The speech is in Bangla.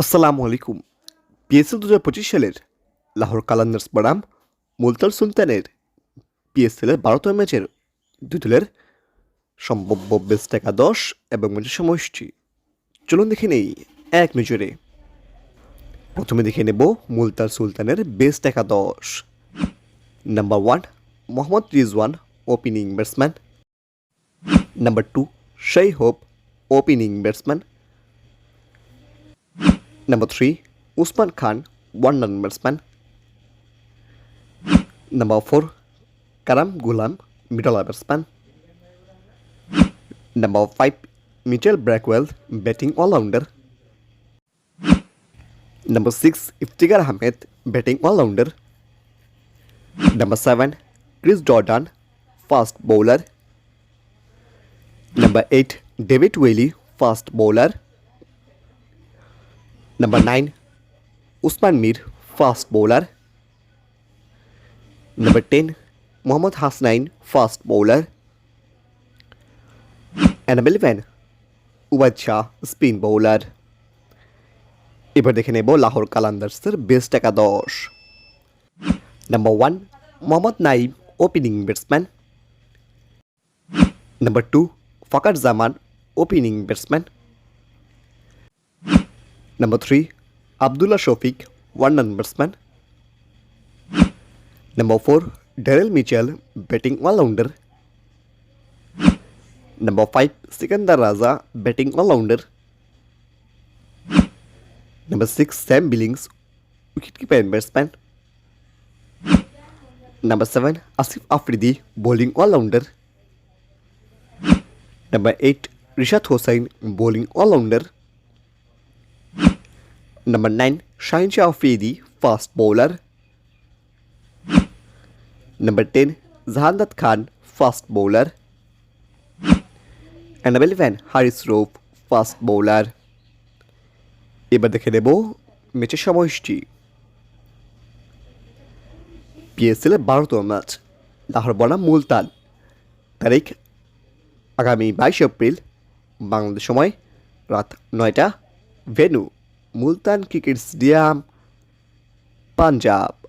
আসসালামু আলাইকুম। পিএসএল দু হাজার পঁচিশ সালের লাহোর কালান্দার্স বনাম মুলতার সুলতানের পিএসএলের বারোতম ম্যাচের দুই দলের সম্ভাব্য বেস্ট একাদশ এবং ম্যাচের সময়সূচি। চলুন দেখে নেই এক নজরে। প্রথমে দেখে নেব মুলতার সুলতানের বেস্ট একাদশ। Number one Mohammad Rizwan opening batsman number two Shai Hope opening batsman Number 3, Usman Khan, one run batsman. Number 4, Karam Gulam, middle batsman. Number 5, Mitchell Brackwell, batting all-rounder. Number 6, Iftikhar Ahmed, batting all-rounder. Number 7, Chris Jordan, fast bowler. Number 8, David Whaley, fast bowler. Number 9, Usman Mir, fast bowler. Number 10, Mohammad Hasnain, fast bowler. And number 11, Ubaid Shah spin bowler এবার দেখে নেব লাহোর কালান্দার্সের বেস্ট একাদশ number one Mohammad Naim opening batsman number two Fakhar Zaman opening batsman Number 3, Abdullah Shafiq, one run batsman. Number 4, Daryl Mitchell, batting all-rounder. Number 5, Sikandar Raza, batting all-rounder. Number 6, Sam Billings, wicketkeeper and batsman. Number 7, Asif Afridi, bowling all-rounder. Number 8, Rishad Hossain, bowling all-rounder. 9, Shaheen Shah Afridi, fast bowler. Number 10, Zahandat Khan, fast bowler. And number 11, Haris Rouf, fast bowler. এবার দেখে নেব ম্যাচের সময়সূচি পিএসএল এর বারোতম ম্যাচ লাহোর বনাম মুলতান তারিখ আগামী বাইশে এপ্রিল বাংলাদেশ সময় রাত নয়টা venue Multan cricket stadium Punjab.